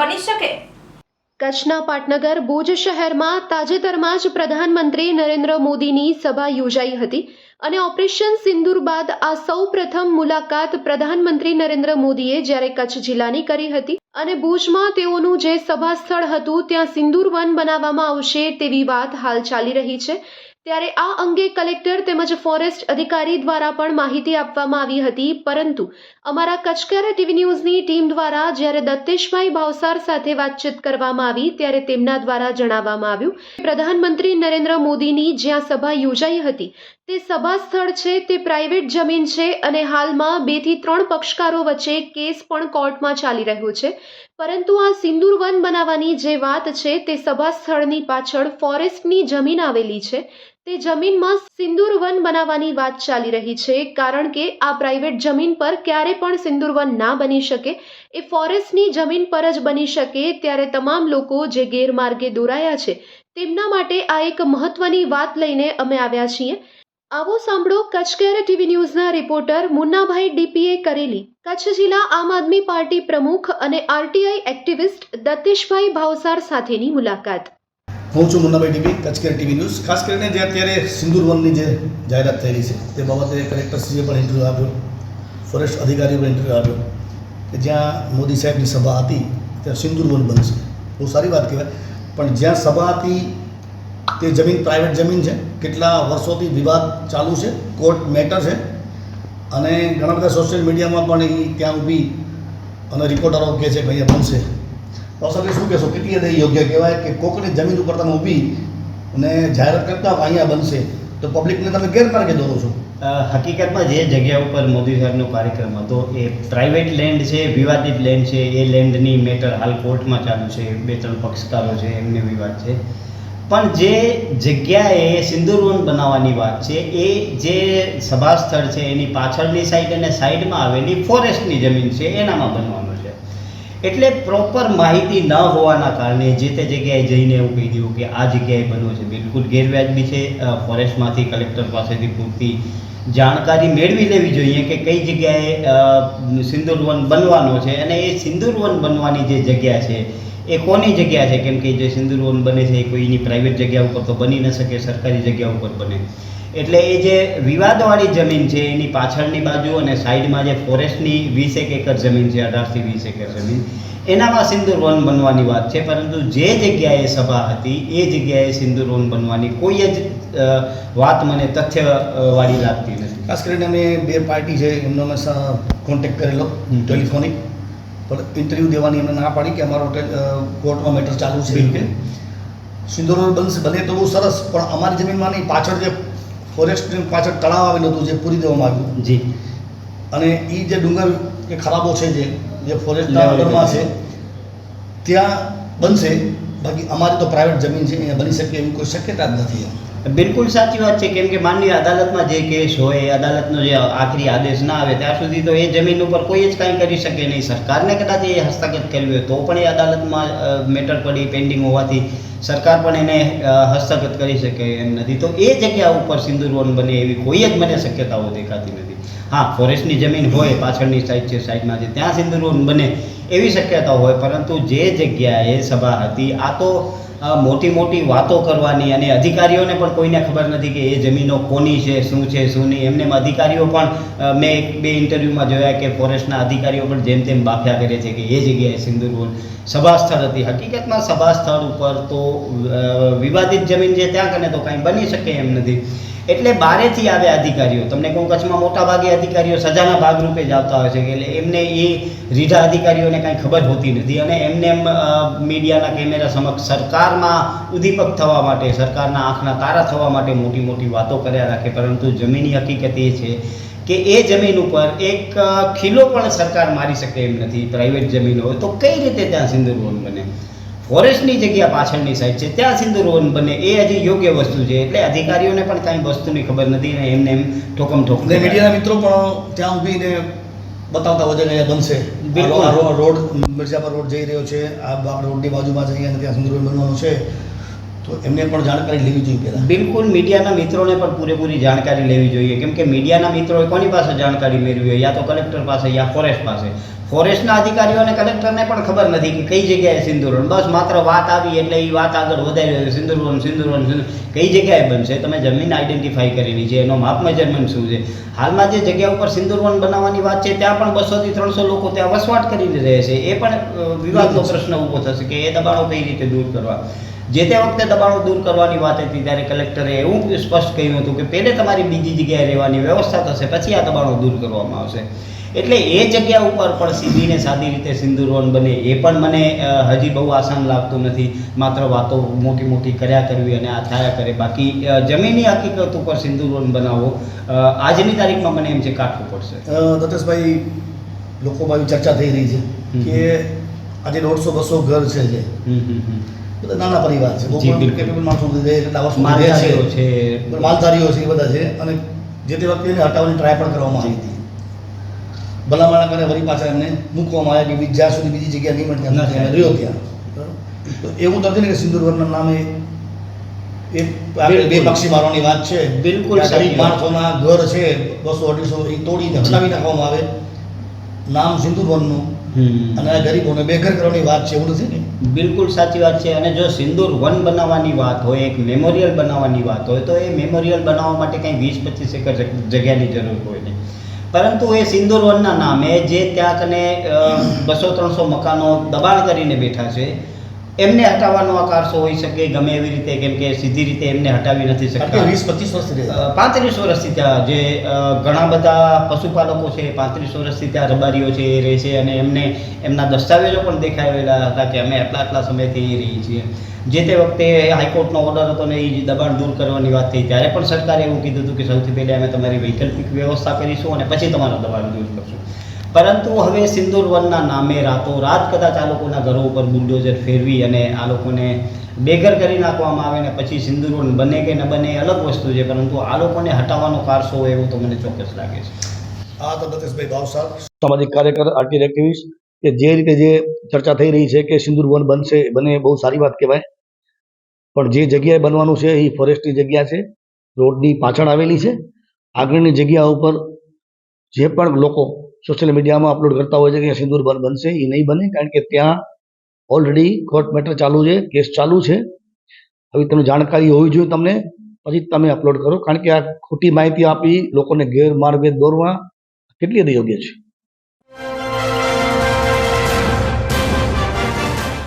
બની શકે? કચ્છના પાટનગર, ભુજ શહેરમાં તાજેતરમાં જ પ્રધાનમંત્રી નરેન્દ્ર મોદીની સભા યોજાઈ હતી અને ઓપરેશન સિંદૂર બાદ આ સૌ પ્રથમ મુલાકાત પ્રધાનમંત્રી નરેન્દ્ર મોદીએ જ્યારે કચ્છ જિલ્લાની કરી હતી અને ભુજમાં તેઓનું જે સભા સ્થળ હતું ત્યાં સિંદૂર વન બનાવવામાં આવશે તેવી વાત હાલ ચાલી રહી છે. ત્યારે આ અંગે કલેક્ટર તેમજ ફોરેસ્ટ અધિકારી દ્વારા પણ માહિતી આપવામાં આવી હતી. પરંતુ અમારા કચકર ટીવી ન્યૂઝની ટીમ દ્વારા જ્યારે દત્તેશભાઈ ભાવસાર સાથે વાતચીત કરવામાં આવી, ત્યારે તેમના દ્વારા જણાવવામાં આવ્યું પ્રધાનમંત્રી નરેન્દ્ર મોદીની જ્યાં સભા યોજાઈ હતી, તે સભા સ્થળ છે, તે પ્રાઇવેટ જમીન છે અને હાલમાં બેથી ત્રણ પક્ષકારો વચ્ચે કેસ પણ કોર્ટમાં ચાલી રહ્યો છે. પરંતુ આ સિંદૂર વન બનાવવાની જે વાત છે, તે સભા સ્થળની પાછળ ફોરેસ્ટની જમીન આવેલી છે. તે જમીનમાં સિંદૂર વન બનાવવાની વાત ચાલી રહી છે, કારણ કે આ પ્રાઇવેટ જમીન પર ક્યારે પણ સિંદૂર વન ના બની શકે. એ ફોરેસ્ટની જમીન પર જ બની શકે ત્યારે તમામ લોકો જે ગેરમાર્ગે દોરાયા છે, તેમના માટે આ એક મહત્વની વાત લઈને અમે આવ્યા છીએ. આવો સાંભળો કચ્છ કેરે ટીવી ન્યૂઝના રિપોર્ટર મુન્નાભાઈ ડીપીએ કરેલી. કચ્છ જિલ્લા આમ આદમી પાર્ટી પ્રમુખ અને આરટીઆઈ એક્ટિવિસ્ટ દત્તેશભાઈ ભાવસાર સાથેની મુલાકાત. હું છું મુન્નાભાઈ ટીવી કચકેર ટીવી ન્યૂઝ. ખાસ કરીને જે અત્યારે સિંદૂર વનની જે જાહેરાત થયેલી છે, તે બાબતે કલેક્ટરશ્રીએ પણ ઇન્ટરવ્યૂ આપ્યો, ફોરેસ્ટ અધિકારીએ પણ ઇન્ટરવ્યૂ આપ્યો કે જ્યાં મોદી સાહેબની સભા હતી, ત્યાં સિંદૂર વન બનશે બહુ સારી વાત કહેવાય. પણ જ્યાં સભા હતી, તે જમીન પ્રાઇવેટ જમીન છે. કેટલા વર્ષોથી વિવાદ ચાલુ છે કોર્ટ મેટર છે. અને ઘણા બધા સોશિયલ મીડિયામાં પણ એ ત્યાં ઊભી અને રિપોર્ટરો કહે છે કે અહીંયા બનશે અસલે શું કહેશો? કેટલી હદે યોગ્ય કહેવાય કે કોકની જમીન ઉપર તમે ઊભી અને જાહેરાત કરતા અહીંયા બનશે, તો પબ્લિકને તમે ગેરમાર્ગે દોરો છો? હકીકતમાં જે જગ્યા ઉપર મોદી સાહેબનો કાર્યક્રમ હતો, એ પ્રાઇવેટ લેન્ડ છે, વિવાદિત લેન્ડ છે, એ લેન્ડની મેટર હાલ કોર્ટમાં ચાલુ છે, બે ત્રણ પક્ષકારો છે, એમને વિવાદ છે. પણ જે જગ્યાએ સિંદુરવન બનાવવાની વાત છે, એ જે સભા સ્થળ છે, એની પાછળની સાઈડ અને સાઈડમાં આવેલી ફોરેસ્ટની જમીન છે, એનામાં બનવાનું એટલે પ્રોપર માહિતી ન હોવાના કારણે જે તે જગ્યાએ જઈને એવું કહી દીધું કે આ જગ્યાએ બનવું છે. બિલકુલ ગેરવાજબી છે. ફોરેસ્ટમાંથી કલેક્ટર પાસેથી પૂરતી જાણકારી મેળવી લેવી જોઈએ કે કઈ જગ્યાએ અ, સિંદૂરવન બનવાનો છે. અને એ સિંદૂરવન બનવાની જે જગ્યા છે એ કોની જગ્યા છે? કેમ કે જે સિંદૂરવન બને છે એ કોઈની પ્રાઇવેટ જગ્યા ઉપર તો બની ન શકે સરકારી જગ્યા ઉપર બને. એટલે એ જે વિવાદવાળી જમીન છે એની પાછળની બાજુ અને સાઈડમાં જે ફોરેસ્ટની વીસ એક એકર જમીન છે અઢારથી વીસ એકર જમીન એનામાં સિંદૂર વન બનવાની વાત છે. પરંતુ જે જગ્યાએ સભા હતી એ જગ્યાએ સિંદૂર વન બનવાની કોઈ જ વાત મને તથ્ય વાળી લાગતી નથી. ખાસ કરીને અમે બે પાર્ટી છે એમનો અમે કોન્ટેક્ટ કરેલો. ટેલિફોનિક પણ ઇન્ટરવ્યૂ દેવાની એમને ના પાડી કે અમારો કોર્ટમાં મેટર ચાલુ છે બિલકુલ. સિંદૂર બનશે બને તો બહુ સરસ પણ અમારી જમીનમાં નહીં પાછળ જે ફોરેસ્ટની પાછળ તળાવ આવેલું હતું જે પૂરી દેવામાં આવ્યું જી અને એ જે ડુંગર કે ખરાબો છે જે જે ફોરેસ્ટના અંડરમાં. છે ત્યાં બનશે બાકી અમારી તો પ્રાઇવેટ જમીન છે એ બની શકે એવી કોઈ શક્યતા જ નથી બિલકુલ સાચી વાત છે. કેમ કે માનની અદાલતમાં જે કેસ હોય અદાલતનો જે આખરી આદેશ ના આવે, ત્યાં સુધી તો એ જમીન ઉપર કોઈ જ કાંઈ કરી શકે નહીં. સરકારને કદાચ એ હસ્તગત કરવી હોય, તો પણ એ અદાલતમાં મેટર પડી પેન્ડિંગ હોવાથી સરકાર પણ એને હસ્તગત કરી શકે એમ નથી. તો એ જગ્યા ઉપર સિંદૂરવન બને એવી કોઈ જ મને શક્યતાઓ દેખાતી નથી. હા ફોરેસ્ટની જમીન હોય, પાછળની સાઈડ છે સાઈડમાં છે, ત્યાં સિંદૂરવન બને એવી શક્યતા હોય, પરંતુ જે જગ્યાએ સભા હતી, આ તો મોટી મોટી વાતો કરવાની અને અધિકારીઓને પણ કોઈને ખબર નથી કે એ જમીનો કોની છે, શું છે, શું નહીં. એમને એમ અધિકારીઓ પણ મેં એક બે ઇન્ટરવ્યૂમાં જોયા કે ફોરેસ્ટના અધિકારીઓ પણ જેમ તેમ બાફ્યા કરે છે કે એ જગ્યાએ સિંદૂરવન સભા સ્થળ હતી. હકીકતમાં સભા સ્થળ ઉપર તો વિવાદિત જમીન છે ત્યાં કને તો કાંઈ બની શકે એમ નથી. એટલે બારેથી આવ્યા અધિકારીઓ. તમને કહું કચ્છમાં મોટા ભાગે અધિકારીઓ સજાના ભાગરૂપે જ આવતા હોય છે એટલે એમને એ રીઢા અધિકારીઓને કાંઈ ખબર હોતી નથી અને એમને એમ મીડિયાના કેમેરા સમક્ષ સરકારમાં ઉદ્દીપક થવા માટે, સરકારના આંખના તારા થવા માટે મોટી મોટી વાતો કર્યા રાખે. પરંતુ જમીની હકીકત એ છે કે એ જમીન ઉપર એક ખીલો પણ સરકાર મારી શકે એમ નથી. પ્રાઇવેટ જમીન હોય તો કઈ રીતે ત્યાં સિંદૂરવન બને? ફોરેસ્ટની જગ્યા પાછળની સાઈડ છે. ત્યાં સિંદૂરવન બને. એ હજી યોગ્ય વસ્તુ છે. એટલે અધિકારીઓને પણ કાંઈ વસ્તુની ખબર નથી ને એમને એમ ઠોકમ ઠોક અને મીડિયાના મિત્રો પણ ત્યાં ઊભીને બતાવતા છે બનશે. રોડ મિર્ઝાપર રોડ જઈ રહ્યો છે. આ રોડની બાજુમાં જઈ અહીંયા ત્યાં સુંદર બનવાનું છે. તો એમને પણ જાણકારી લેવી જોઈએ પહેલાં. બિલકુલ મીડિયાના મિત્રોને પણ પૂરેપૂરી જાણકારી લેવી જોઈએ. કેમ કે મીડિયાના મિત્રોએ કોની પાસે જાણકારી મેળવી હોય? યા તો કલેક્ટર પાસે યા ફોરેસ્ટ પાસે. ફોરેસ્ટના અધિકારીઓ અને કલેક્ટરને પણ ખબર નથી કે કઈ જગ્યાએ સિંદુરવન બસ માત્ર વાત આવી એટલે એ વાત આગળ વધારી સિંદુરવન સિંદુરવન કઈ જગ્યાએ બનશે? તમે જમીન આઈડેન્ટિફાઈ કરેલી છે. એનો માપ મેજરમેન્ટ શું છે? હાલમાં જે જગ્યા ઉપર સિંદુરવન બનાવવાની વાત છે, ત્યાં પણ બસોથી ત્રણસો લોકો ત્યાં વસવાટ કરીને રહે છે. એ પણ વિવાદનો પ્રશ્ન ઊભો થશે કે એ દબાણો કઈ રીતે દૂર કરવા? જે તે વખતે દબાણો દૂર કરવાની વાત હતી ત્યારે કલેક્ટરે એવું સ્પષ્ટ કહ્યું હતું કે પહેલે તમારી બીજી જગ્યાએ રહેવાની વ્યવસ્થા થશે, પછી આ દબાણો દૂર કરવામાં આવશે. એટલે એ જગ્યા ઉપર પણ સીધી ને સાદી રીતે સિંદુરવન બને એ પણ મને હજી બહુ આસાન લાગતું નથી. માત્ર વાતો મોટી મોટી કર્યા કરવી અને આ થયા કરે. બાકી જમીનની હકીકત ઉપર સિંદુરવન બનાવવો આજની તારીખમાં મને એમ છે કાઢવું પડશે. દત્તેશભાઈ લોકોમાં એવી ચર્ચા થઈ રહી છે કે આજે દોઢસો બસો ઘર છે જે. બધા નાના પરિવાર છે. કેપેબલ માણસો છે માલધારીઓ છે. એ બધા છે. અને જે તે વખતે હટાવવાની ટ્રાય પણ કરવામાં આવી હતી. ભલામણ કરે વળી પાછા એમને મૂકવામાં આવ્યા કે જ્યાં સુધી બીજી જગ્યા નહીં મળતી ત્યાં ન સુધી થાય. રહ્યો ત્યાં. તો એવું તો નથી ને કે સિંદુરવનના નામે એ બે પક્ષી મારવાની વાત છે. બિલકુલ. માણસોના ઘર છે બસો અઢીસો એ તોડીને હટાવી નાખવામાં આવે. નામ સિંદુરવનનું અને આ ગરીબોને બેઘર કરવાની વાત છે એવું નથી ને? બિલકુલ સાચી વાત છે. અને જો સિંદૂર વન બનાવવાની વાત હોય એક મેમોરિયલ બનાવવાની વાત હોય તો એ મેમોરિયલ બનાવવા માટે કંઈ વીસ પચીસ એકર જગ- જગ્યાની જરૂર હોય નહીં. પરંતુ એ સિંદૂર વનના નામે જે ત્યાં કને બસો ત્રણસો મકાનો દબાણ કરીને બેઠા છે એમને હટાવવાનો આ કારસો હોઈ શકે ગમે એવી રીતે કેમ કે સીધી રીતે એમને હટાવી નથી શકતા. વીસ પચીસ વર્ષથી પાંત્રીસ વર્ષથી ત્યાં જે ઘણા બધા પશુપાલકો છે પાંત્રીસ વર્ષથી ત્યાં રબારીઓ છે એ રહે છે અને એમને એમના દસ્તાવેજો પણ દેખાવેલા હતા કે અમે આટલા આટલા સમયથી એ રહીએ છીએ. જે તે વખતે હાઈકોર્ટનો ઓર્ડર હતો ને એ દબાણ દૂર કરવાની વાત થઈ. ત્યારે પણ સરકારે એવું કીધું હતું કે સૌથી પહેલાં અમે તમારી વૈકલ્પિક વ્યવસ્થા કરીશું અને પછી તમારું દબાણ દૂર કરશું. પરંતુ હવે સિંદૂર વનના નામે રાતોરાત કદાચ આ લોકોના ઘરો ઉપર બુલડોઝર ફેરવી અને આ લોકોને બેઘર કરી નાખવામાં આવે ને પછી સિંદૂર વન બને કે ન બને એ અલગ વસ્તુ છે પરંતુ આ લોકોને હટાવવાનો કારસો હોય એવું તો મને ચોક્કસ લાગે છે. આ તો ભાવ ભાવસાર સામાજિક કાર્યકર આર્ટિસ્ટ એક્ટિવિસ્ટ કે જે રીતે જે ચર્ચા થઈ રહી છે કે સિંદૂર વન બનશે બને એ બહુ સારી વાત કહેવાય. પણ જે જગ્યાએ બનવાનું છે એ ફોરેસ્ટની જગ્યા છે રોડની પાછળ આવેલી છે. આગળની જગ્યા ઉપર જે પણ લોકો સોશિયલ મીડિયામાં અપલોડ કરતા હોય છે કે સિંદૂર બંધ બનશે, એ નહીં બને, કારણ કે ત્યાં ઓલરેડી કોર્ટ મેટર ચાલુ છે કેસ ચાલુ છે. હવે તમને જાણકારી હોવી જોઈએ તમને, પછી તમે અપલોડ કરો, કારણ કે આ ખોટી માહિતી આપી લોકોને ગેરમાર્ગે દોરવા કેટલી યોગ્ય છે?